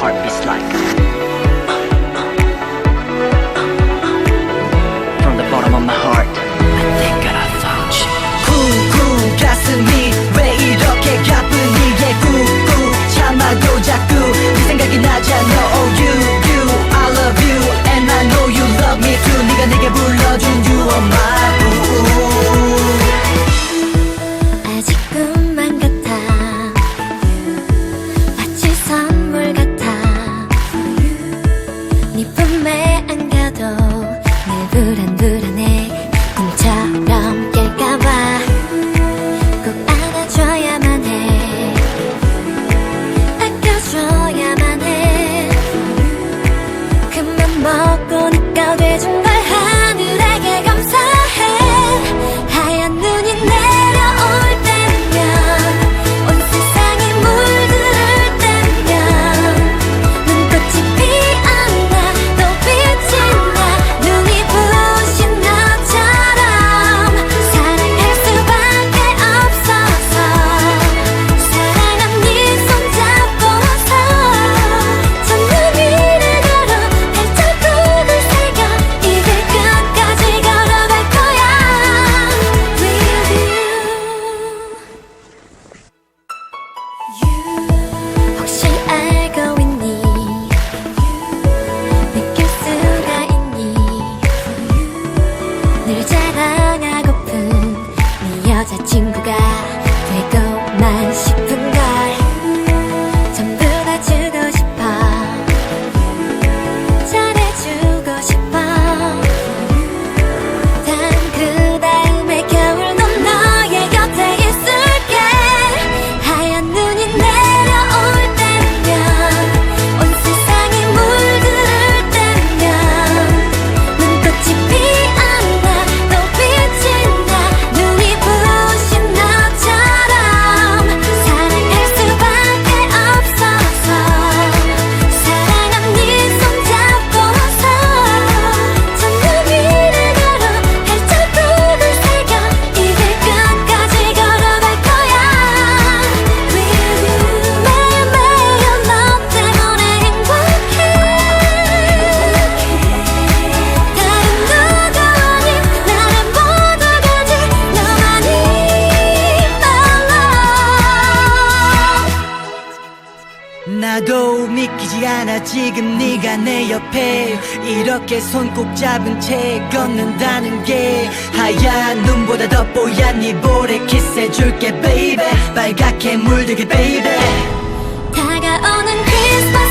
heart is like. 나도 믿기지 않아. 지금 네가 내 옆에 이렇게 손 꼭 잡은 채 걷는다는 게 하얀 눈보다 더 뽀얀 네 볼에 키스해줄게 baby. 빨갛게 물들게 baby. 다가오는 크리스마스